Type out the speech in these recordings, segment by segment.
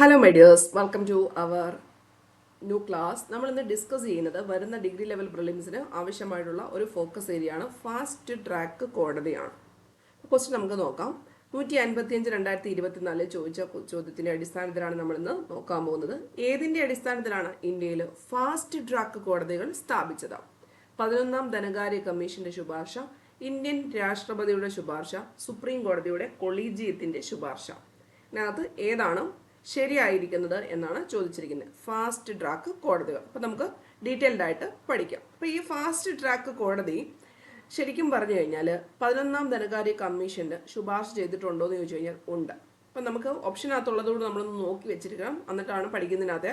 Hello my dears welcome to our new class നമ്മൾ ഇന്ന് discuss ചെയ്യുന്നത് വരുന്ന ഡിഗ്രി ലെവൽ പ്രിലിംസിന് ആവശ്യമായിട്ടുള്ള ഒരു ഫോക്കസ് ഏരിയയാണ് ഫാസ്റ്റ് ട്രാക്ക് കോടതിയാണ് ക്വസ്റ്റ്യൻ നമുക്ക് നോക്കാം. നൂറ്റി അൻപത്തിയഞ്ച് രണ്ടായിരത്തി ഇരുപത്തിനാലിൽ ചോദിച്ച ചോദ്യത്തിന്റെ അടിസ്ഥാനത്തിലാണ് നമ്മൾ ഇന്ന് നോക്കാൻ പോകുന്നത്. ഏതിന്റെ അടിസ്ഥാനത്തിലാണ് ഇന്ത്യയിൽ ഫാസ്റ്റ് ട്രാക്ക് കോടതികൾ സ്ഥാപിച്ചത്? പതിനൊന്നാം ധനകാര്യ കമ്മീഷന്റെ ശുപാർശ ഇന്ത്യൻ രാഷ്ട്രപതിയുടെ ശുപാർശ സുപ്രീം കോടതിയുടെ കൊളീജിയത്തിന്റെ ശുപാർശ. ഇതിനകത്ത് ഏതാണ് ശരിയായിരിക്കുന്നത് എന്നാണ് ചോദിച്ചിരിക്കുന്നത് ഫാസ്റ്റ് ട്രാക്ക് കോടതികൾ അപ്പം നമുക്ക് ഡീറ്റെയിൽഡ് ആയിട്ട് പഠിക്കാം. അപ്പോൾ ഈ ഫാസ്റ്റ് ട്രാക്ക് കോടതി ശരിക്കും പറഞ്ഞു കഴിഞ്ഞാൽ പതിനൊന്നാം ധനകാര്യ കമ്മീഷന്റെ ശുപാർശ ചെയ്തിട്ടുണ്ടോ എന്ന് ചോദിച്ചു കഴിഞ്ഞാൽ ഉണ്ട്. അപ്പം നമുക്ക് ഓപ്ഷനകത്തുള്ളതുകൊണ്ട് നമ്മളൊന്ന് നോക്കി വെച്ചിരിക്കണം. എന്നിട്ടാണ് പഠിക്കുന്നതിനകത്തെ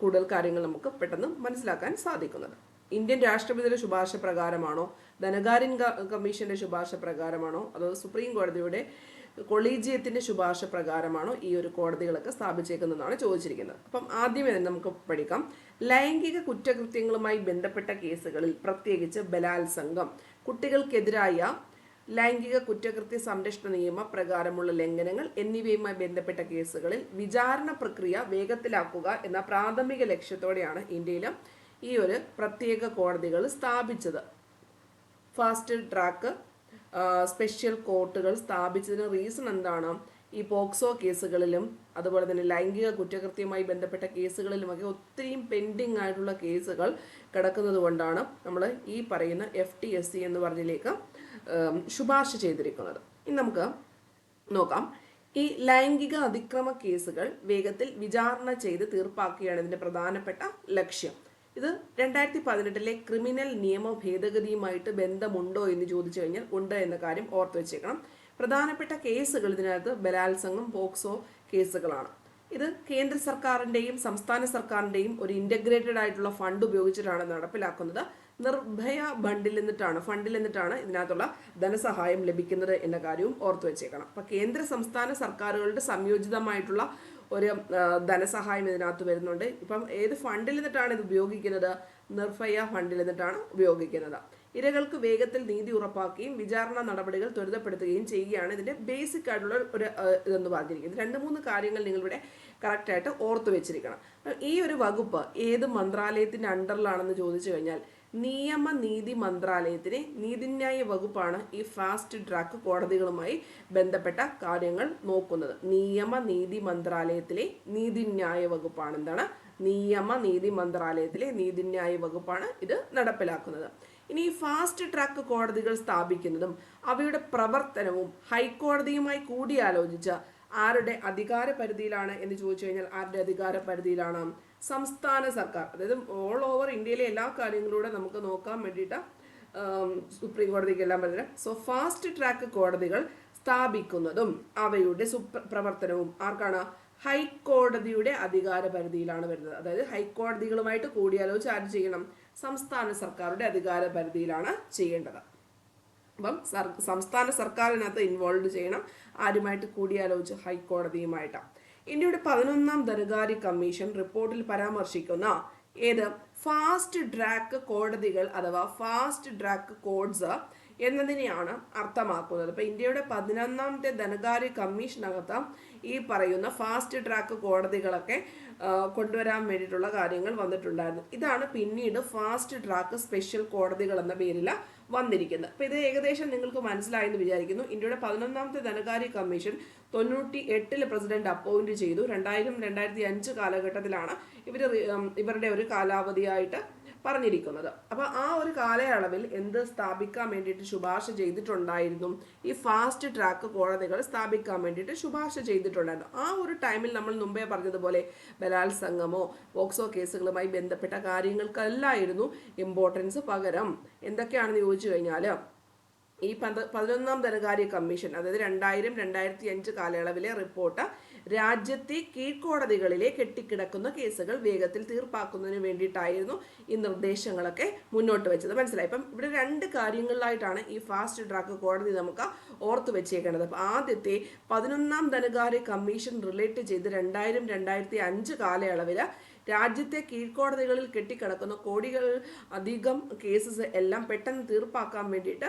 കൂടുതൽ കാര്യങ്ങൾ നമുക്ക് പെട്ടെന്ന് മനസ്സിലാക്കാൻ സാധിക്കുന്നത്. ഇന്ത്യൻ രാഷ്ട്രപതിയുടെ ശുപാർശ പ്രകാരമാണോ? ധനകാര്യൻ കമ്മീഷന്റെ ശുപാർശ പ്രകാരമാണോ? അതോ സുപ്രീം കോടതിയുടെ കൊളീജിയത്തിന്റെ ശുപാർശ പ്രകാരമാണോ ഈ ഒരു കോടതികളൊക്കെ സ്ഥാപിച്ചേക്കുന്നതെന്നാണ് ചോദിച്ചിരിക്കുന്നത്. അപ്പം ആദ്യമേ തന്നെ നമുക്ക് പഠിക്കാം. ലൈംഗിക കുറ്റകൃത്യങ്ങളുമായി ബന്ധപ്പെട്ട കേസുകളിൽ പ്രത്യേകിച്ച് ബലാത്സംഗം കുട്ടികൾക്കെതിരായ ലൈംഗിക കുറ്റകൃത്യ സംരക്ഷണ നിയമ പ്രകാരമുള്ള ലംഘനങ്ങൾ എന്നിവയുമായി ബന്ധപ്പെട്ട കേസുകളിൽ വിചാരണ പ്രക്രിയ വേഗത്തിലാക്കുക എന്ന പ്രാഥമിക ലക്ഷ്യത്തോടെയാണ് ഇന്ത്യയിൽ ഈ ഒരു പ്രത്യേക കോടതികൾ സ്ഥാപിച്ചത്. ഫാസ്റ്റ് ട്രാക്ക് സ്പെഷ്യൽ കോർട്ടുകൾ സ്ഥാപിച്ചതിന് റീസൺ എന്താണ്? ഈ പോക്സോ കേസുകളിലും അതുപോലെ തന്നെ ലൈംഗിക കുറ്റകൃത്യവുമായി ബന്ധപ്പെട്ട കേസുകളിലുമൊക്കെ ഒത്തിരിയും പെൻഡിങ് ആയിട്ടുള്ള കേസുകൾ കിടക്കുന്നത് കൊണ്ടാണ് നമ്മൾ ഈ പറയുന്ന എഫ് ടി എസ് സി എന്ന് പറഞ്ഞതിലേക്ക് ശുപാർശ ചെയ്തിരിക്കുന്നത്. ഇനി നമുക്ക് നോക്കാം. ഈ ലൈംഗിക അതിക്രമ കേസുകൾ വേഗത്തിൽ വിചാരണ ചെയ്ത് തീർപ്പാക്കുകയാണ് ഇതിന്റെ പ്രധാനപ്പെട്ട ലക്ഷ്യം. ഇത് രണ്ടായിരത്തി പതിനെട്ടിലെ ക്രിമിനൽ നിയമ ഭേദഗതിയുമായിട്ട് ബന്ധമുണ്ടോ എന്ന് ചോദിച്ചു കഴിഞ്ഞാൽ ഉണ്ട് എന്ന കാര്യം ഓർത്തു വെച്ചേക്കണം. പ്രധാനപ്പെട്ട കേസുകൾ ഇതിനകത്ത് ബലാത്സംഗം പോക്സോ കേസുകളാണ്. ഇത് കേന്ദ്ര സർക്കാരിന്റെയും സംസ്ഥാന സർക്കാരിന്റെയും ഒരു ഇന്റഗ്രേറ്റഡ് ആയിട്ടുള്ള ഫണ്ട് ഉപയോഗിച്ചിട്ടാണ് നടപ്പിലാക്കുന്നത്. നിർഭയ ഫണ്ടിൽ നിന്നിട്ടാണ് ഫണ്ടിൽ നിന്നിട്ടാണ് ഇതിനകത്തുള്ള ധനസഹായം ലഭിക്കുന്നത് എന്ന കാര്യവും ഓർത്തു വെച്ചേക്കണം. അപ്പൊ കേന്ദ്ര സംസ്ഥാന സർക്കാരുകളുടെ സംയോജിതമായിട്ടുള്ള ഒരു ധനസഹായം ഇതിനകത്ത് വരുന്നുണ്ട്. ഇപ്പം ഏത് ഫണ്ടിൽ നിന്നിട്ടാണ് ഇത് ഉപയോഗിക്കുന്നത്? നിർഭയ ഫണ്ടിൽ നിന്നിട്ടാണ് ഉപയോഗിക്കുന്നത്. ഇരകൾക്ക് വേഗത്തിൽ നീതി ഉറപ്പാക്കുകയും വിചാരണ നടപടികൾ ത്വരിതപ്പെടുത്തുകയും ചെയ്യുകയാണ്. ഇതിന്റെ ബേസിക് ആയിട്ടുള്ള ഒരു ഇതെന്ന് പറഞ്ഞിരിക്കുന്നത്. രണ്ട് മൂന്ന് കാര്യങ്ങൾ നിങ്ങളിവിടെ കറക്റ്റായിട്ട് ഓർത്ത് വെച്ചിരിക്കണം. ഈ ഒരു വകുപ്പ് ഏത് മന്ത്രാലയത്തിന്റെ അണ്ടറിലാണെന്ന് ചോദിച്ചു കഴിഞ്ഞാൽ നിയമ നീതി മന്ത്രാലയത്തിലെ നീതിന്യായ വകുപ്പാണ് ഈ ഫാസ്റ്റ് ട്രാക്ക് കോടതികളുമായി ബന്ധപ്പെട്ട കാര്യങ്ങൾ നോക്കുന്നത്. നിയമ നീതി മന്ത്രാലയത്തിലെ നീതിന്യായ വകുപ്പാണ് എന്താണ് നിയമ നീതി മന്ത്രാലയത്തിലെ നീതിന്യായ വകുപ്പാണ് ഇത് നടപ്പിലാക്കുന്നത്. ഇനി ഫാസ്റ്റ് ട്രാക്ക് കോടതികൾ സ്ഥാപിക്കുന്നതും അവയുടെ പ്രവർത്തനവും ഹൈക്കോടതിയുമായി കൂടിയാലോചിച്ച് ആരുടെ അധികാര പരിധിയിലാണ് എന്ന് ചോദിച്ചു കഴിഞ്ഞാൽ ആരുടെ അധികാര പരിധിയിലാണ് സംസ്ഥാന സർക്കാർ അതായത് ഓൾ ഓവർ ഇന്ത്യയിലെ എല്ലാ കാര്യങ്ങളിലൂടെ നമുക്ക് നോക്കാൻ വേണ്ടിയിട്ട് സുപ്രീം കോടതിക്ക് എല്ലാം പറ്റില്ല സോ ഫാസ്റ്റ് ട്രാക്ക് കോടതികൾ സ്ഥാപിക്കുന്നതും അവയുടെ സുപ്രവർത്തനവും പ്രവർത്തനവും ആർക്കാണ്? ഹൈക്കോടതിയുടെ അധികാര പരിധിയിലാണ് വരുന്നത്. അതായത് ഹൈക്കോടതികളുമായിട്ട് കൂടിയാലോചിച്ച് ആര് ചെയ്യണം? സംസ്ഥാന സർക്കാരുടെ അധികാര പരിധിയിലാണ് ചെയ്യേണ്ടത്. അപ്പം സംസ്ഥാന സർക്കാരിനകത്ത് ഇൻവോൾവ് ചെയ്യണം. ആരുമായിട്ട് കൂടിയാലോചിച്ച് ഹൈക്കോടതിയുമായിട്ടാണ് ഇന്ത്യയുടെ പതിനൊന്നാം ധനകാര്യ കമ്മീഷൻ റിപ്പോർട്ടിൽ പരാമർശിക്കുന്ന ഏത് ഫാസ്റ്റ് ട്രാക്ക് കോടതികൾ അഥവാ ഫാസ്റ്റ് ട്രാക്ക് കോഡ്സ് എന്നതിനെയാണ് അർത്ഥമാക്കുന്നത്. ഇപ്പൊ ഇന്ത്യയുടെ പതിനൊന്നാമത്തെ ധനകാര്യ കമ്മീഷനകത്ത് ഈ പറയുന്ന ഫാസ്റ്റ് ട്രാക്ക് കോടതികളൊക്കെ കൊണ്ടുവരാൻ വേണ്ടിയിട്ടുള്ള കാര്യങ്ങൾ വന്നിട്ടുണ്ടായിരുന്നു. ഇതാണ് പിന്നീട് ഫാസ്റ്റ് ട്രാക്ക് സ്പെഷ്യൽ കോടതികൾ എന്ന പേരിൽ വന്നിരിക്കുന്നത്. അപ്പോൾ ഇത് ഏകദേശം നിങ്ങൾക്ക് മനസ്സിലായെന്ന് വിചാരിക്കുന്നു. ഇന്ത്യയുടെ പതിനൊന്നാമത്തെ ധനകാര്യ കമ്മീഷൻ തൊണ്ണൂറ്റി എട്ടിൽ പ്രസിഡന്റ് അപ്പോയിന്റ് ചെയ്തു. രണ്ടായിരം രണ്ടായിരത്തി അഞ്ച് കാലഘട്ടത്തിലാണ് ഇവർ ഇവരുടെ ഒരു കാലാവധിയായിട്ട് പറഞ്ഞിരിക്കുന്നത്. അപ്പൊ ആ ഒരു കാലയളവിൽ എന്ത് സ്ഥാപിക്കാൻ വേണ്ടിയിട്ട് ശുപാർശ ചെയ്തിട്ടുണ്ടായിരുന്നു? ഈ ഫാസ്റ്റ് ട്രാക്ക് കോടതികൾ സ്ഥാപിക്കാൻ വേണ്ടിയിട്ട് ശുപാർശ ചെയ്തിട്ടുണ്ടായിരുന്നു. ആ ഒരു ടൈമിൽ നമ്മൾ മുമ്പേ പറഞ്ഞതുപോലെ ബലാത്സംഗമോ പോക്സോ കേസുകളുമായി ബന്ധപ്പെട്ട കാര്യങ്ങൾക്കല്ലായിരുന്നു ഇമ്പോർട്ടൻസ് പകരം. എന്തൊക്കെയാണെന്ന് ചോദിച്ചു കഴിഞ്ഞാൽ ഈ പന്ത പതിനൊന്നാം ധനകാര്യ കമ്മീഷൻ അതായത് രണ്ടായിരം രണ്ടായിരത്തി അഞ്ച് കാലയളവിലെ റിപ്പോർട്ട് രാജ്യത്തെ കീഴ്ക്കോടതികളിലെ കെട്ടിക്കിടക്കുന്ന കേസുകൾ വേഗത്തിൽ തീർപ്പാക്കുന്നതിന് വേണ്ടിയിട്ടായിരുന്നു ഈ നിർദ്ദേശങ്ങളൊക്കെ മുന്നോട്ട് വെച്ചത്. മനസ്സിലായി? ഇപ്പം ഇവിടെ രണ്ട് കാര്യങ്ങളിലായിട്ടാണ് ഈ ഫാസ്റ്റ് ട്രാക്ക് കോടതി നമുക്ക് ഓർത്തു വെച്ചേക്കേണ്ടത് അപ്പം ആദ്യത്തെ പതിനൊന്നാം ധനകാര്യ കമ്മീഷൻ റിലേറ്റ് ചെയ്ത് രണ്ടായിരം രണ്ടായിരത്തി അഞ്ച് കാലയളവിൽ രാജ്യത്തെ കീഴ്ക്കോടതികളിൽ കെട്ടിക്കിടക്കുന്ന കോടികൾ അധികം കേസസ് എല്ലാം പെട്ടെന്ന് തീർപ്പാക്കാൻ വേണ്ടിയിട്ട്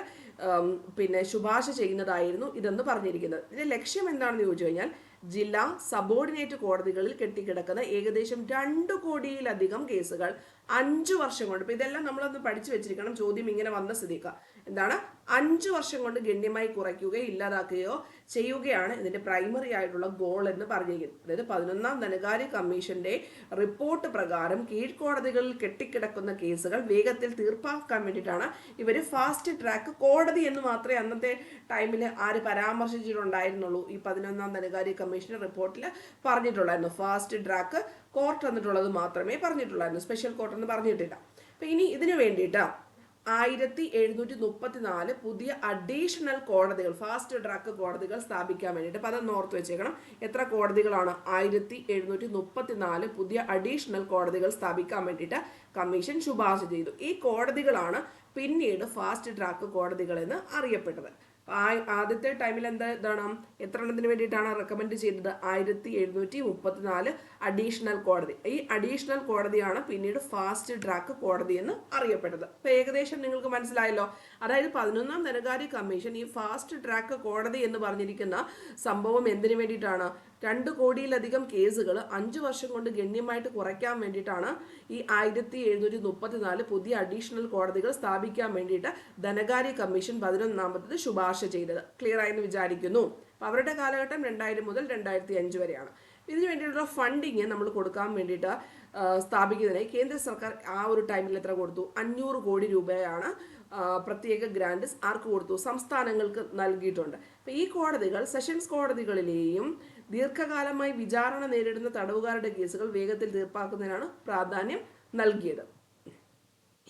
പിന്നെ ശുപാർശ ചെയ്യുന്നതായിരുന്നു ഇതെന്ന് പറഞ്ഞിരിക്കുന്നത്. ഇതിന്റെ ലക്ഷ്യം എന്താണെന്ന് ചോദിച്ചു കഴിഞ്ഞാൽ ജില്ലാ സബോർഡിനേറ്റ് കോടതികളിൽ കെട്ടിക്കിടക്കുന്ന ഏകദേശം രണ്ട് കോടിയിലധികം കേസുകൾ അഞ്ചു വർഷം കൊണ്ട്. ഇപ്പൊ ഇതെല്ലാം നമ്മളൊന്ന് പഠിച്ചു വെച്ചിരിക്കണം. ചോദ്യം ഇങ്ങനെ വന്ന സ്ഥിതിക്ക. എന്താണ്? അഞ്ച് വർഷം കൊണ്ട് ഗണ്യമായി കുറയ്ക്കുകയോ ഇല്ലാതാക്കുകയോ ചെയ്യുകയാണ് ഇതിന്റെ പ്രൈമറി ആയിട്ടുള്ള ഗോൾ എന്ന് പറഞ്ഞിരിക്കുന്നത്. അതായത് പതിനൊന്നാം ധനകാര്യ കമ്മീഷന്റെ റിപ്പോർട്ട് പ്രകാരം കീഴ്ക്കോടതികളിൽ കെട്ടിക്കിടക്കുന്ന കേസുകൾ വേഗത്തിൽ തീർപ്പാക്കാൻ വേണ്ടിയിട്ടാണ് ഇവർ ഫാസ്റ്റ് ട്രാക്ക് കോടതി എന്ന് മാത്രമേ അന്നത്തെ ടൈമിൽ ആര് പരാമർശിച്ചിട്ടുണ്ടായിരുന്നുള്ളൂ. ഈ പതിനൊന്നാം ധനകാര്യ കമ്മീഷന്റെ റിപ്പോർട്ടിൽ പറഞ്ഞിട്ടുള്ളായിരുന്നു. ഫാസ്റ്റ് ട്രാക്ക് കോർട്ട് എന്നുള്ളത് മാത്രമേ പറഞ്ഞിട്ടുള്ളായിരുന്നു. സ്പെഷ്യൽ കോർട്ട് എന്ന് പറഞ്ഞിട്ടില്ല. അപ്പം ഇനി ഇതിനു വേണ്ടിയിട്ട് ആയിരത്തി എഴുന്നൂറ്റി മുപ്പത്തിനാല് പുതിയ അഡീഷണൽ കോടതികൾ ഫാസ്റ്റ് ട്രാക്ക് കോടതികൾ സ്ഥാപിക്കാൻ വേണ്ടിയിട്ട് അതൊന്ന് ഓർത്ത് വെച്ചേക്കണം. എത്ര കോടതികളാണ്? ആയിരത്തി എഴുന്നൂറ്റി മുപ്പത്തിനാല് പുതിയ അഡീഷണൽ കോടതികൾ സ്ഥാപിക്കാൻ വേണ്ടിയിട്ട് കമ്മീഷൻ ശുപാർശ ചെയ്തു. ഈ കോടതികളാണ് പിന്നീട് ഫാസ്റ്റ് ട്രാക്ക് കോടതികളെന്ന് അറിയപ്പെട്ടത്. ആ- ആദ്യത്തെ ടൈമിൽ എന്താ ഇതാണ്? എത്ര എണ്ണത്തിന് വേണ്ടിയിട്ടാണ് റെക്കമെൻഡ് ചെയ്തത്? ആയിരത്തി എഴുന്നൂറ്റി മുപ്പത്തിനാല് അഡീഷണൽ കോടതി. ഈ അഡീഷണൽ കോടതിയാണ് പിന്നീട് ഫാസ്റ്റ് ട്രാക്ക് കോടതി എന്ന് അറിയപ്പെട്ടത്. അപ്പൊ ഏകദേശം നിങ്ങൾക്ക് മനസ്സിലായല്ലോ. അതായത് പതിനൊന്നാം ധനകാര്യ കമ്മീഷൻ ഈ ഫാസ്റ്റ് ട്രാക്ക് കോടതി എന്ന് പറഞ്ഞിരിക്കുന്ന സംഭവം എന്തിനു വേണ്ടിയിട്ടാണ്? രണ്ട് കോടിയിലധികം കേസുകൾ അഞ്ചു വർഷം കൊണ്ട് ഗണ്യമായിട്ട് കുറയ്ക്കാൻ വേണ്ടിയിട്ടാണ് ഈ ആയിരത്തി എഴുന്നൂറ്റി മുപ്പത്തിനാല് പുതിയ അഡീഷണൽ കോടതികൾ സ്ഥാപിക്കാൻ വേണ്ടിയിട്ട് ധനകാര്യ കമ്മീഷൻ പതിനൊന്നാമത്തത് ശുപാർശ ചെയ്തത്. ക്ലിയർ ആയെന്ന് വിചാരിക്കുന്നു. അപ്പോൾ അവരുടെ കാലഘട്ടം രണ്ടായിരം മുതൽ രണ്ടായിരത്തി അഞ്ച് വരെയാണ്. ഇതിനു വേണ്ടിയിട്ടുള്ള ഫണ്ടിങ് നമ്മൾ കൊടുക്കാൻ വേണ്ടിയിട്ട് സ്ഥാപിക്കുന്നതിനായി കേന്ദ്ര സർക്കാർ ആ ഒരു ടൈമിൽ എത്ര കൊടുത്തു? അഞ്ഞൂറ് കോടി രൂപയാണ് പ്രത്യേക ഗ്രാൻഡ് ആർക്ക് കൊടുത്തു? സംസ്ഥാനങ്ങൾക്ക് നൽകിയിട്ടുണ്ട്. അപ്പോൾ ഈ കോടതികൾ സെഷൻസ് കോടതികളിലെയും ദീർഘകാലമായി വിചാരണ നേരിടുന്ന തടവുകാരുടെ കേസുകൾ വേഗത്തിൽ തീർപ്പാക്കുന്നതിനാണ് പ്രാധാന്യം നൽകിയത്.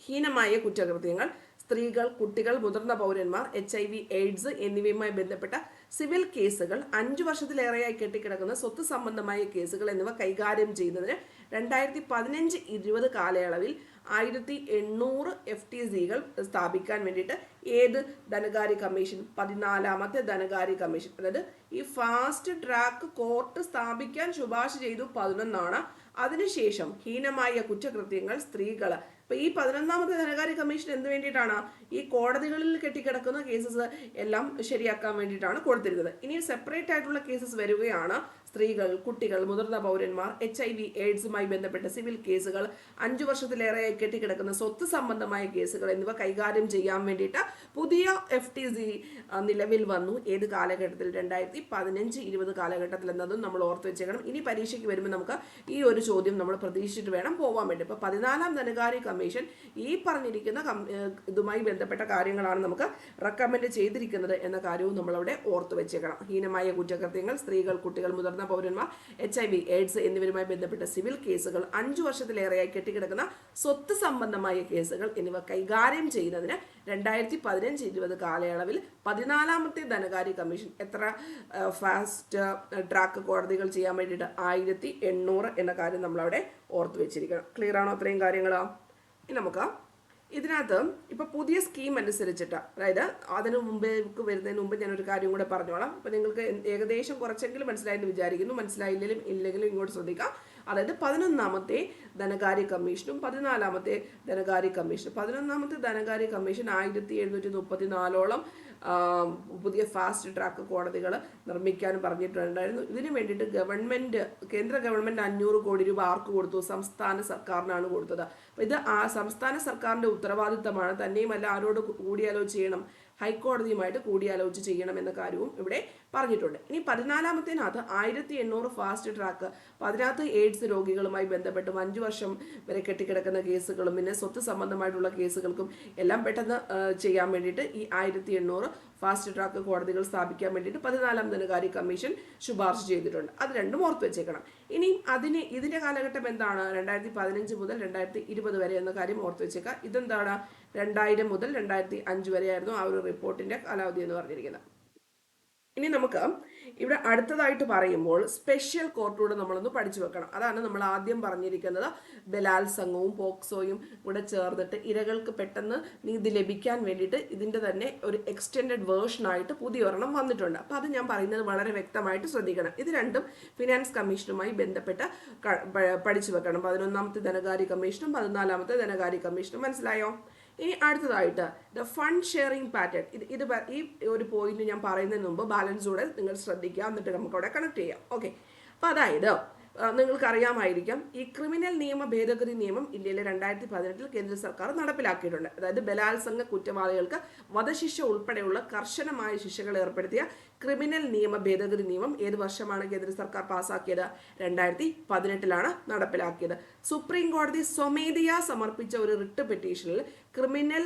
ഹീനമായ കുറ്റകൃത്യങ്ങൾ സ്ത്രീകൾ കുട്ടികൾ മുതിർന്ന പൗരന്മാർ എച്ച് ഐ വി എയ്ഡ്സ് എന്നിവയുമായി ബന്ധപ്പെട്ട സിവിൽ കേസുകൾ അഞ്ചു വർഷത്തിലേറെയായി കെട്ടിക്കിടക്കുന്ന സ്വത്ത് സംബന്ധമായ കേസുകൾ എന്നിവ കൈകാര്യം ചെയ്യുന്നതിന് രണ്ടായിരത്തി പതിനഞ്ച് ഇരുപത് കാലയളവിൽ ആയിരത്തി എണ്ണൂറ് എഫ് ടി സികൾ സ്ഥാപിക്കാൻ വേണ്ടിയിട്ട് ഏത് ധനകാര്യ കമ്മീഷൻ? പതിനാലാമത്തെ ധനകാര്യ കമ്മീഷൻ. അതായത് ഈ ഫാസ്റ്റ് ട്രാക്ക് കോർട്ട് സ്ഥാപിക്കാൻ ശുപാർശ ചെയ്തു പതിനൊന്നാണ്. അതിനുശേഷം ഹീനമായ കുറ്റകൃത്യങ്ങൾ സ്ത്രീകൾ അപ്പൊ ഈ പതിനൊന്നാമത്തെ ധനകാര്യ കമ്മീഷൻ എന്ത് വേണ്ടിയിട്ടാണ് ഈ കോടതികളിൽ കെട്ടിക്കിടക്കുന്ന കേസസ് എല്ലാം ശരിയാക്കാൻ വേണ്ടിയിട്ടാണ് കൊടുത്തിരുന്നത്. ഇനി സെപ്പറേറ്റ് ആയിട്ടുള്ള കേസസ് വരികയാണ് സ്ത്രീകൾ കുട്ടികൾ മുതിർന്ന പൗരന്മാർ എച്ച് ഐ വി എയ്ഡ്സുമായി ബന്ധപ്പെട്ട സിവിൽ കേസുകൾ അഞ്ചു വർഷത്തിലേറെയായി കെട്ടിക്കിടക്കുന്ന സ്വത്ത് സംബന്ധമായ കേസുകൾ എന്നിവ കൈകാര്യം ചെയ്യാൻ വേണ്ടിയിട്ട് പുതിയ എഫ് ടി സി നിലവിൽ വന്നു. ഏത് കാലഘട്ടത്തിൽ? രണ്ടായിരത്തി പതിനഞ്ച് ഇരുപത് കാലഘട്ടത്തിൽ എന്നതും നമ്മൾ ഓർത്ത് വെച്ചേക്കണം. ഇനി പരീക്ഷയ്ക്ക് വരുമ്പോൾ നമുക്ക് ഈ ഒരു ചോദ്യം നമ്മൾ പ്രതീക്ഷിച്ചിട്ട് വേണം പോകാൻ വേണ്ടി. ഇപ്പോൾ പതിനാലാം ധനകാര്യ കമ്മീഷൻ ഈ പറഞ്ഞിരിക്കുന്ന ഇതുമായി ബന്ധപ്പെട്ട കാര്യങ്ങളാണ് നമുക്ക് റെക്കമെൻഡ് ചെയ്തിരിക്കുന്നത് എന്ന കാര്യവും നമ്മളവിടെ ഓർത്തു വെച്ചേക്കണം. ഹീനമായ കുറ്റകൃത്യങ്ങൾ സ്ത്രീകൾ കുട്ടികൾ മുതിർന്ന പൗരന്മാർ എച്ച് ഐ വി എയ്ഡ്സ് എന്നിവരുമായി ബന്ധപ്പെട്ട സിവിൽ കേസുകൾ അഞ്ചു വർഷത്തിലേറെയായി കെട്ടിക്കിടക്കുന്ന സ്വത്ത് സംബന്ധമായ കേസുകൾ എന്നിവ കൈകാര്യം ചെയ്യുന്നതിന് രണ്ടായിരത്തി പതിനഞ്ച് ഇരുപത് കാലയളവിൽ പതിനാലാമത്തെ ധനകാര്യ കമ്മീഷൻ എത്ര ഫാസ്റ്റ് ട്രാക്ക് കോടതികൾ ചെയ്യാൻ വേണ്ടിയിട്ട് ആയിരത്തി എണ്ണൂറ് എന്ന കാര്യം നമ്മളവിടെ ഓർത്ത് വെച്ചിരിക്കണം. ക്ലിയർ ആണോ അത്രയും കാര്യങ്ങളോ? ഇനി നമുക്ക് ഇതിനകത്ത് ഇപ്പൊ പുതിയ സ്കീം അനുസരിച്ചിട്ട്. അതായത് അതിന് മുമ്പേക്ക് വരുന്നതിന് മുമ്പ് ഞാനൊരു കാര്യം കൂടെ പറഞ്ഞോളാം. അപ്പോൾ നിങ്ങൾക്ക് ഏകദേശം കുറച്ചെങ്കിലും മനസ്സിലായെന്ന് വിചാരിക്കുന്നു. മനസ്സിലായില്ലെങ്കിലും ഇല്ലെങ്കിലും ഇങ്ങോട്ട് ശ്രദ്ധിക്കാം. അതായത് പതിനൊന്നാമത്തെ ധനകാര്യ കമ്മീഷനും പതിനാലാമത്തെ ധനകാര്യ കമ്മീഷനും പതിനൊന്നാമത്തെ ധനകാര്യ കമ്മീഷൻ ആയിരത്തി എഴുന്നൂറ്റി മുപ്പത്തി നാലോളം പുതിയ ഫാസ്റ്റ് ട്രാക്ക് കോടതികൾ നിർമ്മിക്കാൻ പറഞ്ഞിട്ടുണ്ടായിരുന്നു. ഇതിനു വേണ്ടിയിട്ട് ഗവൺമെന്റ് കേന്ദ്ര ഗവൺമെന്റ് അഞ്ഞൂറ് കോടി രൂപ ആർക്ക് കൊടുത്തു? സംസ്ഥാന സർക്കാരിനാണ് കൊടുത്തത്. അപ്പോൾ ഇത് ആ സംസ്ഥാന സർക്കാരിന്റെ ഉത്തരവാദിത്തമാണ്. തന്നെയുമല്ല ആരോട് കൂടിയാലോചിച്ച് ചെയ്യണം ഹൈക്കോടതിയുമായിട്ട് കൂടിയാലോചിച്ച് ചെയ്യണം എന്ന കാര്യവും ഇവിടെ പറഞ്ഞിട്ടുണ്ട്. ഇനി പതിനാലാമത്തേനകത്ത് ആയിരത്തി എണ്ണൂറ് ഫാസ്റ്റ് ട്രാക്ക് അതിനകത്ത് എയ്ഡ്സ് രോഗികളുമായി ബന്ധപ്പെട്ടും അഞ്ചു വർഷം വരെ കെട്ടിക്കിടക്കുന്ന കേസുകളും പിന്നെ സ്വത്ത് സംബന്ധമായിട്ടുള്ള കേസുകൾക്കും എല്ലാം പെട്ടെന്ന് ചെയ്യാൻ വേണ്ടിയിട്ട് ഈ ആയിരത്തി എണ്ണൂറ് ഫാസ്റ്റ് ട്രാക്ക് കോടതികൾ സ്ഥാപിക്കാൻ വേണ്ടിയിട്ട് പതിനാലാം ധനകാര്യ കമ്മീഷൻ ശുപാർശ ചെയ്തിട്ടുണ്ട്. അത് രണ്ടും ഓർത്ത് വെച്ചേക്കണം. ഇനിയും അതിന് ഇതിന്റെ കാലഘട്ടം എന്താണ്? രണ്ടായിരത്തി പതിനഞ്ച് മുതൽ രണ്ടായിരത്തി ഇരുപത് വരെ എന്ന കാര്യം ഓർത്ത് വെച്ചേക്കാം ഇതെന്താണ്? രണ്ടായിരം മുതൽ രണ്ടായിരത്തി അഞ്ച് വരെയായിരുന്നു ആ ഒരു റിപ്പോർട്ടിന്റെ കാലാവധി എന്ന് പറഞ്ഞിരിക്കുന്നത്. ഇനി നമുക്ക് ഇവിടെ അടുത്തതായിട്ട് പറയുമ്പോൾ സ്പെഷ്യൽ കോർട്ടൂടെ നമ്മളൊന്ന് പഠിച്ചു വെക്കണം. അതാണ് നമ്മൾ ആദ്യം പറഞ്ഞിരിക്കുന്നത്. ബലാത്സംഗവും പോക്സോയും കൂടെ ചേർന്നിട്ട് ഇരകൾക്ക് പെട്ടെന്ന് നീതി ലഭിക്കാൻ വേണ്ടിയിട്ട് ഇതിന്റെ തന്നെ ഒരു എക്സ്റ്റെൻഡഡ് വേർഷനായിട്ട് പുതിയ ഒരെണ്ണം വന്നിട്ടുണ്ട്. അപ്പോൾ അത് ഞാൻ പറയുന്നത് വളരെ വ്യക്തമായിട്ട് ശ്രദ്ധിക്കണം. ഇത് രണ്ടും ഫിനാൻസ് കമ്മീഷനുമായി ബന്ധപ്പെട്ട് പഠിച്ചു വെക്കണം. പതിനൊന്നാമത്തെ ധനകാര്യ കമ്മീഷനും പതിനാലാമത്തെ ധനകാര്യ കമ്മീഷനും. മനസ്സിലായോ? ഇനി അടുത്തതായിട്ട് ദ ഫണ്ട് ഷെയറിംഗ് പാറ്റേൺ ഇത് ഇത് ഈ ഒരു പോയിന്റ് ഞാൻ പറയുന്നതിന് മുമ്പ് ബാലൻസ് കൂടെ നിങ്ങൾ ശ്രദ്ധിക്കുക എന്നിട്ട് നമുക്കവിടെ കണക്ട് ചെയ്യാം. ഓക്കെ അപ്പോൾ അതായത് നിങ്ങൾക്കറിയാമായിരിക്കാം. ഈ ക്രിമിനൽ നിയമ ഭേദഗതി നിയമം ഇന്ത്യയിലെ രണ്ടായിരത്തി പതിനെട്ടിൽ കേന്ദ്ര സർക്കാർ നടപ്പിലാക്കിയിട്ടുണ്ട്. അതായത് ബലാത്സംഗ കുറ്റവാളികൾക്ക് വധശിക്ഷ ഉൾപ്പെടെയുള്ള കർശനമായ ശിക്ഷകൾ ഏർപ്പെടുത്തിയ ക്രിമിനൽ നിയമ ഭേദഗതി നിയമം ഏത് വർഷമാണ് കേന്ദ്ര സർക്കാർ പാസാക്കിയത്? രണ്ടായിരത്തി പതിനെട്ടിലാണ് നടപ്പിലാക്കിയത്. സുപ്രീം കോടതി സ്വമേധയാ സമർപ്പിച്ച ഒരു റിട്ട് പെറ്റീഷനിൽ ക്രിമിനൽ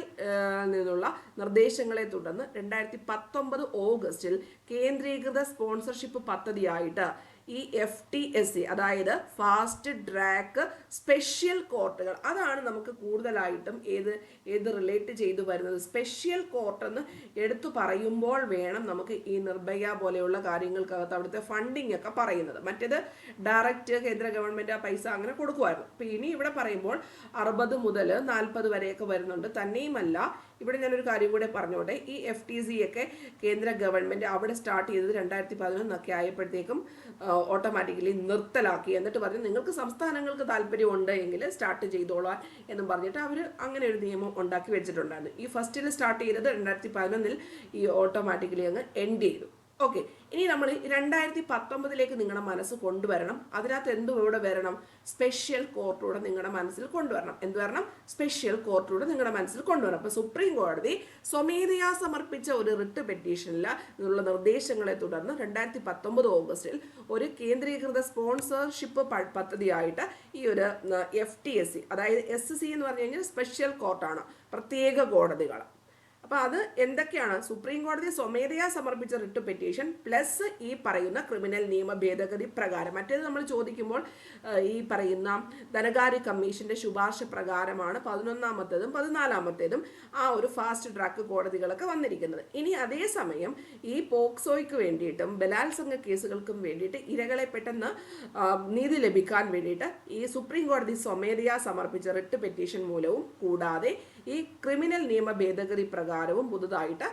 നിന്നുള്ള നിർദ്ദേശങ്ങളെ തുടർന്ന് രണ്ടായിരത്തി പത്തൊമ്പത് ഓഗസ്റ്റിൽ കേന്ദ്രീകൃത സ്പോൺസർഷിപ്പ് പദ്ധതിയായിട്ട് ഈ എഫ് ടി എസ് സി അതായത് ഫാസ്റ്റ് ട്രാക്ക് സ്പെഷ്യൽ കോർട്ടുകൾ അതാണ് നമുക്ക് കൂടുതലായിട്ടും ഏത് ഏത് റിലേറ്റ് ചെയ്തു വരുന്നത്. സ്പെഷ്യൽ കോർട്ടെന്ന് എടുത്തു പറയുമ്പോൾ വേണം നമുക്ക് ഈ നിർഭയ പോലെയുള്ള കാര്യങ്ങൾക്കകത്ത് അവിടുത്തെ ഫണ്ടിങ് ഒക്കെ പറയുന്നത്. മറ്റേത് ഡയറക്റ്റ് കേന്ദ്ര ഗവൺമെന്റ് ആ പൈസ അങ്ങനെ കൊടുക്കുമായിരുന്നു. ഇപ്പം ഇനി ഇവിടെ പറയുമ്പോൾ അറുപത് മുതൽ നാൽപ്പത് വരെയൊക്കെ വരുന്നുണ്ട്. തന്നെയുമല്ല ഇവിടെ ഞാനൊരു കാര്യം കൂടെ പറഞ്ഞോട്ടെ. ഈ എഫ് ടി സി ഒക്കെ കേന്ദ്ര ഗവൺമെന്റ് അവിടെ സ്റ്റാർട്ട് ചെയ്തത് രണ്ടായിരത്തി പതിനൊന്നൊക്കെ ആയപ്പോഴത്തേക്കും ഓട്ടോമാറ്റിക്കലി നിർത്തലാക്കി. എന്നിട്ട് പറഞ്ഞു നിങ്ങൾക്ക് സംസ്ഥാനങ്ങൾക്ക് താല്പര്യമുണ്ട് എങ്കിൽ സ്റ്റാർട്ട് ചെയ്തോളാം എന്നും പറഞ്ഞിട്ട് അവർ അങ്ങനെ ഒരു നിയമം ഉണ്ടാക്കി വെച്ചിട്ടുണ്ടായിരുന്നു. ഈ ഫസ്റ്റിൽ സ്റ്റാർട്ട് ചെയ്തത് രണ്ടായിരത്തി പതിനൊന്നിൽ ഈ ഓട്ടോമാറ്റിക്കലി അങ്ങ് എൻഡ് ചെയ്തു. ഓക്കെ ഇനി നമ്മൾ രണ്ടായിരത്തി പത്തൊമ്പതിലേക്ക് നിങ്ങളുടെ മനസ്സ് കൊണ്ടുവരണം. അതിനകത്ത് എന്തും ഇവിടെ വരണം? സ്പെഷ്യൽ കോർട്ടിലൂടെ നിങ്ങളുടെ മനസ്സിൽ കൊണ്ടുവരണം. എന്ത് വരണം? സ്പെഷ്യൽ കോർട്ടിലൂടെ നിങ്ങളുടെ മനസ്സിൽ കൊണ്ടുവരണം. അപ്പോൾ സുപ്രീം കോടതി സ്വമേധയാ സമർപ്പിച്ച ഒരു റിട്ട് പെറ്റീഷനിൽ ഉള്ള നിർദ്ദേശങ്ങളെ തുടർന്ന് രണ്ടായിരത്തി പത്തൊമ്പത് ഓഗസ്റ്റിൽ ഒരു കേന്ദ്രീകൃത സ്പോൺസർഷിപ്പ് പദ്ധതിയായിട്ട് ഈ ഒരു എഫ് ടി എസ് സി അതായത് എസ് സി എന്ന് പറഞ്ഞു കഴിഞ്ഞാൽ സ്പെഷ്യൽ കോർട്ടാണ് പ്രത്യേക കോടതികൾ അപ്പോൾ അത് എന്തൊക്കെയാണ്? സുപ്രീം കോടതി സ്വമേധയാ സമർപ്പിച്ച റിട്ട് പെറ്റീഷൻ പ്ലസ് ഈ പറയുന്ന ക്രിമിനൽ നിയമ ഭേദഗതി പ്രകാരം. മറ്റേത് നമ്മൾ ചോദിക്കുമ്പോൾ ഈ പറയുന്ന ധനകാര്യ കമ്മീഷന്റെ ശുപാർശ പ്രകാരമാണ് പതിനൊന്നാമത്തേതും പതിനാലാമത്തേതും ആ ഒരു ഫാസ്റ്റ് ട്രാക്ക് കോടതികളൊക്കെ വന്നിരിക്കുന്നത്. ഇനി അതേസമയം ഈ പോക്സോയ്ക്ക് വേണ്ടിയിട്ടും ബലാത്സംഗ കേസുകൾക്കും വേണ്ടിയിട്ട് ഇരകളെ പെട്ടെന്ന് നീതി ലഭിക്കാൻ വേണ്ടിയിട്ട് ഈ സുപ്രീം കോടതി സ്വമേധയാ സമർപ്പിച്ച റിട്ട് പെറ്റീഷൻ മൂലവും കൂടാതെ ഈ ക്രിമിനൽ നിയമ ഭേദഗതി പ്രകാരവും പുതുതായിട്ട്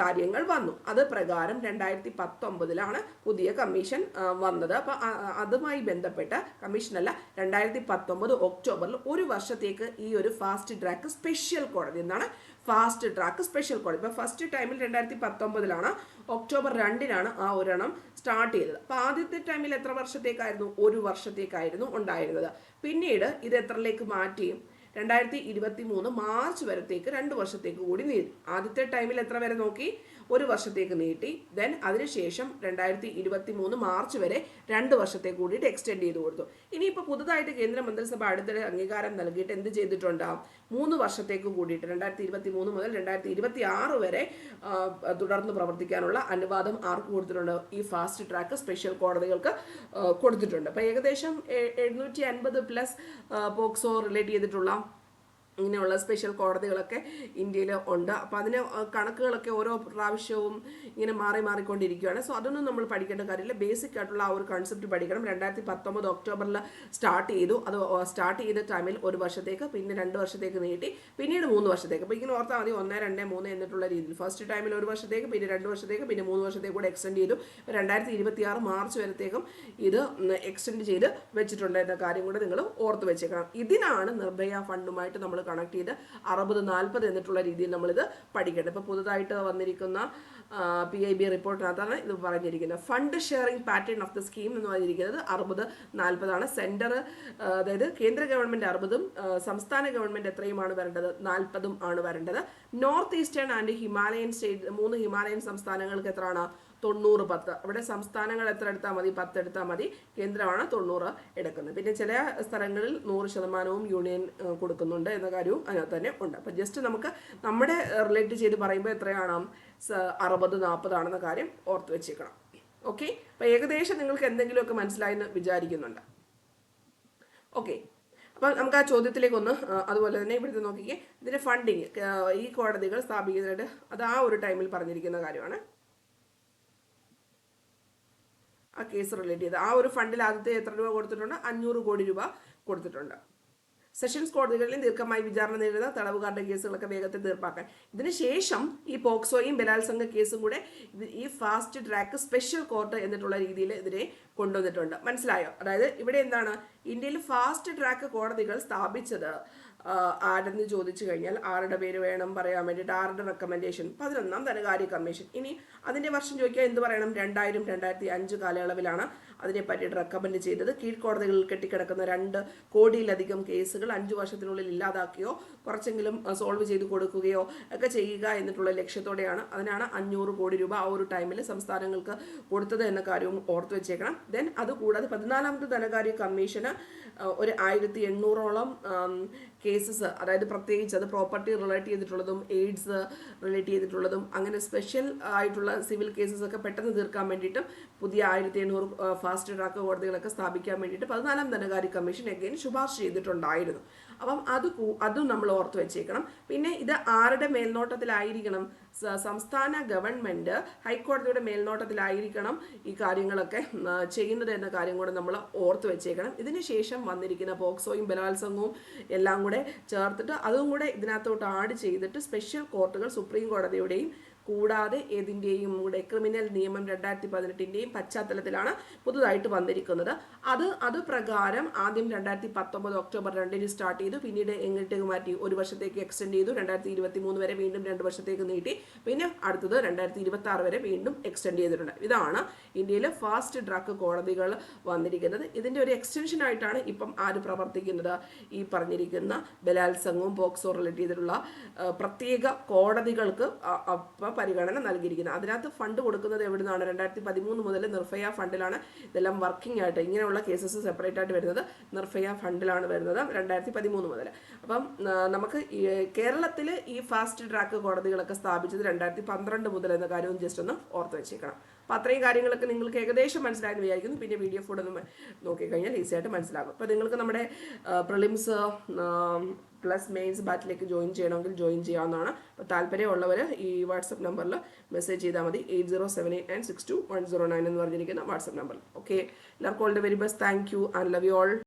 കാര്യങ്ങൾ വന്നു. അത് പ്രകാരം രണ്ടായിരത്തി പത്തൊമ്പതിലാണ് പുതിയ കമ്മീഷൻ വന്നത്. അപ്പോൾ അതുമായി ബന്ധപ്പെട്ട കമ്മീഷനല്ല രണ്ടായിരത്തി പത്തൊമ്പത് ഒക്ടോബറിൽ ഒരു വർഷത്തേക്ക് ഈ ഒരു ഫാസ്റ്റ് ട്രാക്ക് സ്പെഷ്യൽ കോടതി എന്നാണ് ഫാസ്റ്റ് ട്രാക്ക് സ്പെഷ്യൽ കോടതി. ഇപ്പോൾ ഫസ്റ്റ് ടൈമിൽ രണ്ടായിരത്തി പത്തൊമ്പതിലാണ് ഒക്ടോബർ രണ്ടിനാണ് ആ ഒരെണ്ണം സ്റ്റാർട്ട് ചെയ്തത്. അപ്പോൾ ആദ്യത്തെ ടൈമിൽ എത്ര വർഷത്തേക്കായിരുന്നു? ഒരു വർഷത്തേക്കായിരുന്നു ഉണ്ടായിരുന്നത്. പിന്നീട് ഇത് എത്രയിലേക്ക് മാറ്റി രണ്ടായിരത്തി ഇരുപത്തി മൂന്ന് മാർച്ച് വരത്തേക്ക് രണ്ട് വർഷത്തേക്ക് കൂടി നീട്ടി ആദ്യത്തെ ടൈമിൽ എത്ര വരെ നോക്കി? ഒരു വർഷത്തേക്ക് നീട്ടി. ദെൻ അതിനുശേഷം രണ്ടായിരത്തി ഇരുപത്തി മൂന്ന് മാർച്ച് വരെ രണ്ട് വർഷത്തേക്ക് കൂടിയിട്ട് എക്സ്റ്റെൻഡ് ചെയ്ത് കൊടുത്തു. ഇനിയിപ്പോൾ പുതുതായിട്ട് കേന്ദ്ര മന്ത്രിസഭ അടുത്തിടെ അംഗീകാരം നൽകിയിട്ട് എന്ത് ചെയ്തിട്ടുണ്ടാവും മൂന്ന് വർഷത്തേക്ക് കൂടിയിട്ട് രണ്ടായിരത്തി ഇരുപത്തി മൂന്ന് മുതൽ രണ്ടായിരത്തി ഇരുപത്തി ആറ് വരെ തുടർന്ന് പ്രവർത്തിക്കാനുള്ള അനുവാദം ആർക്ക് കൊടുത്തിട്ടുണ്ട്? ഈ ഫാസ്റ്റ് ട്രാക്ക് സ്പെഷ്യൽ കോടതികൾക്ക് കൊടുത്തിട്ടുണ്ട്. അപ്പോൾ ഏകദേശം എഴുന്നൂറ്റി അൻപത് പ്ലസ് പോക്സോ റിലേറ്റ് ചെയ്തിട്ടുള്ള ഇങ്ങനെയുള്ള സ്പെഷ്യൽ കോടതികളൊക്കെ ഇന്ത്യയിൽ ഉണ്ട്. അപ്പോൾ അതിന് കണക്കുകളൊക്കെ ഓരോ പ്രാവശ്യവും ഇങ്ങനെ മാറി മാറിക്കൊണ്ടിരിക്കുകയാണ് സോ അതൊന്നും നമ്മൾ പഠിക്കേണ്ട കാര്യമില്ല. ബേസിക് ആയിട്ടുള്ള ആ ഒരു കൺസെപ്റ്റ് പഠിക്കണം. രണ്ടായിരത്തി പത്തൊമ്പത് ഒക്ടോബറിൽ സ്റ്റാർട്ട് ചെയ്തു. അത് സ്റ്റാർട്ട് ചെയ്ത ടൈമിൽ ഒരു വർഷത്തേക്ക് പിന്നെ രണ്ട് വർഷത്തേക്ക് നീട്ടി പിന്നീട് മൂന്ന് വർഷത്തേക്ക്. അപ്പോൾ ഇങ്ങനെ ഓർത്താൽ മതി. ഒന്ന് രണ്ട് മൂന്ന് എന്നിട്ടുള്ള രീതിയിൽ. ഫസ്റ്റ് ടൈമിൽ ഒരു വർഷത്തേക്ക് പിന്നെ രണ്ട് വർഷത്തേക്ക് പിന്നെ മൂന്ന് വർഷത്തേക്ക് കൂടെ എക്സ്റ്റെൻഡ് ചെയ്തു. രണ്ടായിരത്തി ഇരുപത്തി ആറ് മാർച്ച് വരത്തേക്കും ഇത് എക്സ്റ്റെൻഡ് ചെയ്ത് വെച്ചിട്ടുണ്ട് എന്ന കാര്യം കൂടെ നിങ്ങൾ ഓർത്ത് വെച്ചേക്കണം. ഇതിനാണ് നിർഭയ ഫണ്ടുമായിട്ട് നമ്മൾ കണക്ട് ചെയ്ത് അറുപത് നാൽപ്പത് എന്നിട്ടുള്ള രീതിയിൽ നമ്മളിത് പഠിക്കണം ഇപ്പോൾ പുതുതായിട്ട് വന്നിരിക്കുന്ന പി ഐ ബി റിപ്പോർട്ടിനകത്താണ് ഇത് പറഞ്ഞിരിക്കുന്നത്. Fund sharing pattern of the scheme എന്ന് പറഞ്ഞിരിക്കുന്നത് അറുപത് നാൽപ്പതാണ് സെന്റർ അതായത് കേന്ദ്ര ഗവൺമെന്റ് അറുപതും സംസ്ഥാന ഗവൺമെന്റ് എത്രയുമാണ് വരേണ്ടത്? നാൽപ്പതും ആണ് വരേണ്ടത്. North eastern and Himalayan state മൂന്ന് ഹിമാലയൻ സംസ്ഥാനങ്ങൾക്ക് എത്രയാണ്? തൊണ്ണൂറ് പത്ത്. അവിടെ സംസ്ഥാനങ്ങൾ എത്ര എടുത്താൽ മതി? പത്ത് എടുത്താൽ മതി. കേന്ദ്രമാണ് തൊണ്ണൂറ് എടുക്കുന്നത്. പിന്നെ ചില സ്ഥലങ്ങളിൽ നൂറ് ശതമാനവും യൂണിയൻ കൊടുക്കുന്നുണ്ട് എന്ന കാര്യവും അതിനകത്ത് തന്നെ ഉണ്ട്. അപ്പം ജസ്റ്റ് നമുക്ക് നമ്മുടെ റിലേറ്റ് ചെയ്ത് പറയുമ്പോൾ എത്രയാണ്? അറുപത് നാൽപ്പതാണെന്ന കാര്യം ഓർത്ത് വെച്ചേക്കണം. ഓക്കെ അപ്പം ഏകദേശം നിങ്ങൾക്ക് എന്തെങ്കിലുമൊക്കെ മനസ്സിലായെന്ന് വിചാരിക്കുന്നുണ്ട്. ഓക്കെ അപ്പം നമുക്ക് ആ ചോദ്യത്തിലേക്ക് ഒന്ന് അതുപോലെ തന്നെ ഇവിടുത്തെ നോക്കിക്കേ. ഇതിന്റെ ഫണ്ടിങ് ഈ കോടതികൾ സ്ഥാപിക്കുന്നതിനായിട്ട് അത് ആ ഒരു ടൈമിൽ പറഞ്ഞിരിക്കുന്ന കാര്യമാണ്. ആ കേസ് റിലേറ്റ് ചെയ്ത് ആ ഒരു ഫണ്ടിൽ ആദ്യത്തെ എത്ര രൂപ കൊടുത്തിട്ടുണ്ട്? അഞ്ഞൂറ് കോടി രൂപ കൊടുത്തിട്ടുണ്ട്. സെഷൻസ് കോടതികളിൽ ദീർഘമായി വിചാരണ നേരിടുന്ന തടവുകാരുടെ കേസുകളൊക്കെ വേഗത്തിൽ തീർപ്പാക്കാൻ. ഇതിനുശേഷം ഈ പോക്സോയും ബലാത്സംഗ കേസും കൂടെ ഈ ഫാസ്റ്റ് ട്രാക്ക് സ്പെഷ്യൽ കോർട്ട് എന്നിട്ടുള്ള രീതിയിൽ ഇതിനെ കൊണ്ടുവന്നിട്ടുണ്ട്. മനസ്സിലായോ? അതായത് ഇവിടെ എന്താണ്? ഇന്ത്യയിൽ ഫാസ്റ്റ് ട്രാക്ക് കോടതികൾ സ്ഥാപിച്ചത് ആരെന്ന് ചോദിച്ചു കഴിഞ്ഞാൽ ആരുടെ പേര് വേണം പറയാൻ വേണ്ടിയിട്ട് ആരുടെ റെക്കമെൻഡേഷൻ പതിനൊന്നാം ധനകാര്യ കമ്മീഷൻ ഇനി അതിന്റെ വർഷം ചോദിക്കുക എന്ത് പറയണം? രണ്ടായിരം രണ്ടായിരത്തി അഞ്ച് കാലയളവിലാണ് അതിനെപ്പറ്റിയിട്ട് റെക്കമെൻഡ് ചെയ്തത്. കീഴ്ക്കോടതികളിൽ കെട്ടിക്കിടക്കുന്ന രണ്ട് കോടിയിലധികം കേസുകൾ അഞ്ച് വർഷത്തിനുള്ളിൽ ഇല്ലാതാക്കുകയോ കുറച്ചെങ്കിലും സോൾവ് ചെയ്ത് കൊടുക്കുകയോ ഒക്കെ ചെയ്യുക എന്നിട്ടുള്ള ലക്ഷ്യത്തോടെയാണ് അതിനാണ് അഞ്ഞൂറ് കോടി രൂപ ആ ഒരു ടൈമിൽ സംസ്ഥാനങ്ങൾക്ക് കൊടുത്തത് എന്ന കാര്യവും ഓർത്തു വെച്ചേക്കണം. ദെൻ അതുകൂടാതെ പതിനാലാമത്തെ ധനകാര്യ കമ്മീഷന് ഒരു ആയിരത്തി എണ്ണൂറോളം കേസസ് അതായത് പ്രത്യേകിച്ച് അത് പ്രോപ്പർട്ടി റിലേറ്റ് ചെയ്തിട്ടുള്ളതും എയ്ഡ്സ് റിലേറ്റ് ചെയ്തിട്ടുള്ളതും അങ്ങനെ സ്പെഷ്യൽ ആയിട്ടുള്ള സിവിൽ കേസസ് ഒക്കെ പെട്ടെന്ന് തീർക്കാൻ വേണ്ടിയിട്ടും പുതിയ ആയിരത്തി എണ്ണൂറ് ഫാസ്റ്റ് ട്രാക്ക് കോടതികളൊക്കെ സ്ഥാപിക്കാൻ വേണ്ടിയിട്ട് പതിനാലാം ധനകാര്യ കമ്മീഷൻ എഗെയിൻ ശുപാർശ ചെയ്തിട്ടുണ്ടായിരുന്നു. അപ്പം അത് അതും നമ്മൾ ഓർത്ത് വെച്ചേക്കണം. പിന്നെ ഇത് ആരുടെ മേൽനോട്ടത്തിലായിരിക്കണം? സംസ്ഥാന ഗവൺമെന്റ് ഹൈക്കോടതിയുടെ മേൽനോട്ടത്തിലായിരിക്കണം ഈ കാര്യങ്ങളൊക്കെ ചെയ്യുന്നത് എന്ന കാര്യം കൂടെ നമ്മൾ ഓർത്ത് വെച്ചേക്കണം. ഇതിന് ശേഷം വന്നിരിക്കുന്ന പോക്സോയും ബലാത്സംഗവും എല്ലാം കൂടെ ചേർത്തിട്ട് അതും കൂടെ ഇതിനകത്തോട്ട് ആഡ് ചെയ്തിട്ട് സ്പെഷ്യൽ കോർട്ടുകൾ സുപ്രീം കോടതിയുടെയും കൂടാതെ ഏതിന്റെയും കൂടെ ക്രിമിനൽ നിയമം രണ്ടായിരത്തി പതിനെട്ടിന്റെയും പശ്ചാത്തലത്തിലാണ് പുതുതായിട്ട് വന്നിരിക്കുന്നത്. അത് അത് പ്രകാരം ആദ്യം രണ്ടായിരത്തി പത്തൊമ്പത് ഒക്ടോബർ രണ്ടിന് സ്റ്റാർട്ട് ചെയ്തു. പിന്നീട് എങ്ങോട്ടേക്ക് മാറ്റി? ഒരു വർഷത്തേക്ക് എക്സ്റ്റെൻഡ് ചെയ്തു. രണ്ടായിരത്തി ഇരുപത്തി മൂന്ന് വരെ വീണ്ടും രണ്ട് വർഷത്തേക്ക് നീട്ടി. പിന്നെ അടുത്തത് രണ്ടായിരത്തി ഇരുപത്തി ആറ് വരെ വീണ്ടും എക്സ്റ്റെൻഡ് ചെയ്തിട്ടുണ്ട്. ഇതാണ് ഇന്ത്യയിലെ ഫാസ്റ്റ് ഡ്രഗ് കോടതികൾ വന്നിരിക്കുന്നത്. ഇതിന്റെ ഒരു എക്സ്റ്റൻഷൻ ആയിട്ടാണ് ഇപ്പം ആര് പ്രവർത്തിക്കുന്നത്? ഈ പറഞ്ഞിരിക്കുന്ന ബലാത്സംഗവും പോക്സോ റിലേറ്റ് ചെയ്തിട്ടുള്ള പ്രത്യേക കോടതികൾക്ക് അപ്പ പരിഗണന നൽകിയിരിക്കുന്നത് അതിനകത്ത് ഫണ്ട് കൊടുക്കുന്നത് എവിടെ നിന്നാണ് രണ്ടായിരത്തി പതിമൂന്ന് മുതൽ നിർഭയ ഫണ്ടിലാണ് ഇതെല്ലാം വർക്കിംഗ് ആയിട്ട് ഇങ്ങനെയുള്ള കേസസ് സെപ്പറേറ്റ് ആയിട്ട് വരുന്നത്. നിർഭയ ഫണ്ടിലാണ് വരുന്നത് രണ്ടായിരത്തി പതിമൂന്ന് മുതൽ. അപ്പം നമുക്ക് കേരളത്തിൽ ഈ ഫാസ്റ്റ് ട്രാക്ക് കോടതികളൊക്കെ സ്ഥാപിച്ചത് രണ്ടായിരത്തി പന്ത്രണ്ട് മുതൽ എന്ന കാര്യവും ജസ്റ്റ് ഒന്ന് ഓർത്ത് വെച്ചേക്കണം. അപ്പോൾ അത്രയും കാര്യങ്ങളൊക്കെ നിങ്ങൾക്ക് ഏകദേശം മനസ്സിലായെന്ന് വിചാരിക്കുന്നു. പിന്നെ വീഡിയോ ഫുഡ് ഒന്ന് നോക്കിക്കഴിഞ്ഞാൽ ഈസി ആയിട്ട് മനസ്സിലാകും. അപ്പോൾ നിങ്ങൾക്ക് നമ്മുടെ പ്രിലിംസ് പ്ലസ് മെയിൻസ് ബാറ്റിലേക്ക് ജോയിൻ ചെയ്യണമെങ്കിൽ ജോയിൻ ചെയ്യാവുന്നതാണ്. അപ്പോൾ താല്പര്യമുള്ളവർ ഈ വാട്സപ്പ് നമ്പറിൽ മെസ്സേജ് ചെയ്താൽ മതി. Eight zero seven eight nine six two one zero nine എന്ന് പറഞ്ഞിരിക്കുന്ന വാട്സപ്പ് നമ്പർ ഓക്കെ എല്ലാവർക്കും all the very best thank you and love you all